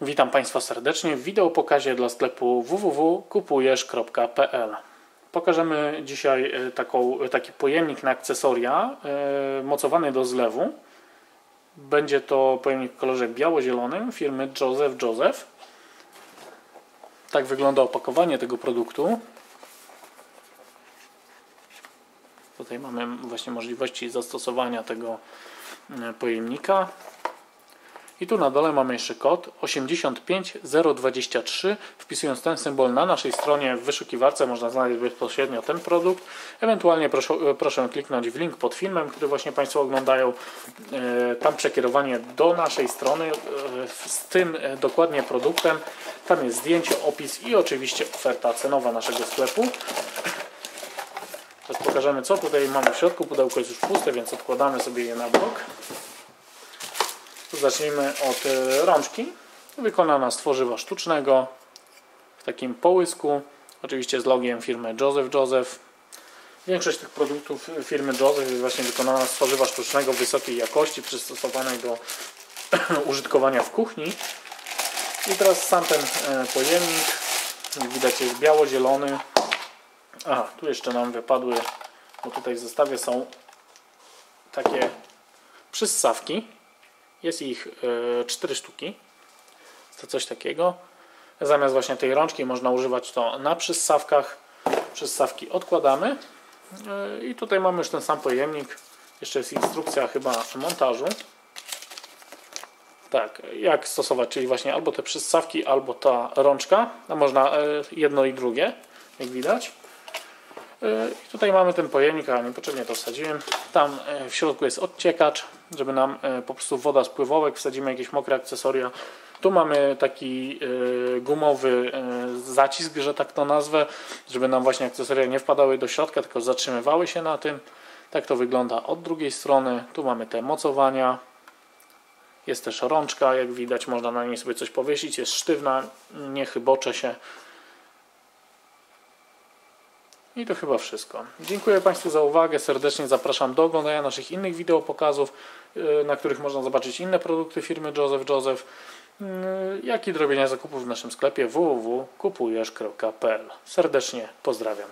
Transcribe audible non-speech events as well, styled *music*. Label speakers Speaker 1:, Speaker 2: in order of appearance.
Speaker 1: Witam Państwa serdecznie w wideopokazie dla sklepu www.kupujesz.pl Pokażemy dzisiaj e, taką, taki pojemnik na akcesoria e, mocowany do zlewu. Będzie to pojemnik w kolorze biało-zielonym firmy Joseph Joseph. Tak wygląda opakowanie tego produktu. Tutaj mamy właśnie możliwości zastosowania tego e, pojemnika. I tu na dole mamy jeszcze kod 85023. Wpisując ten symbol na naszej stronie w wyszukiwarce można znaleźć bezpośrednio ten produkt. Ewentualnie proszę, proszę kliknąć w link pod filmem, który właśnie Państwo oglądają. E, tam przekierowanie do naszej strony e, z tym e, dokładnie produktem. Tam jest zdjęcie, opis i oczywiście oferta cenowa naszego sklepu. Teraz pokażemy co tutaj mamy w środku. Pudełko jest już puste, więc odkładamy sobie je na bok. Zacznijmy od e, rączki. Wykonana z tworzywa sztucznego w takim połysku. Oczywiście z logiem firmy Joseph Joseph. Większość tych produktów firmy Joseph jest właśnie wykonana z tworzywa sztucznego wysokiej jakości, przystosowanej do *coughs* użytkowania w kuchni. I teraz sam ten e, pojemnik, jak widać jest biało-zielony. A, tu jeszcze nam wypadły, bo tutaj w zestawie są takie przyssawki jest ich 4 e, sztuki. To coś takiego. Zamiast właśnie tej rączki można używać to na przyssawkach. Przyssawki odkładamy. E, I tutaj mamy już ten sam pojemnik. Jeszcze jest instrukcja chyba montażu. Tak, jak stosować, czyli właśnie albo te przyssawki, albo ta rączka. A można e, jedno i drugie, jak widać. I tutaj mamy ten pojemnik, a niepotrzebnie to wsadziłem. Tam w środku jest odciekacz żeby nam e, po prostu woda z pływowek, wsadzimy jakieś mokre akcesoria. Tu mamy taki gumowy zacisk, że tak to nazwę, żeby nam właśnie akcesoria nie wpadały do środka, tylko zatrzymywały się na tym. Tak to wygląda od drugiej strony. Tu mamy te mocowania. Jest też rączka, jak widać, można na niej sobie coś powiesić. Jest sztywna, nie chybocze się. I to chyba wszystko. Dziękuję Państwu za uwagę. Serdecznie zapraszam do oglądania naszych innych wideo pokazów, y, na których można zobaczyć inne produkty firmy Joseph Joseph, y, jak i do robienia zakupów w naszym sklepie www.kupujesz.pl. Serdecznie pozdrawiam.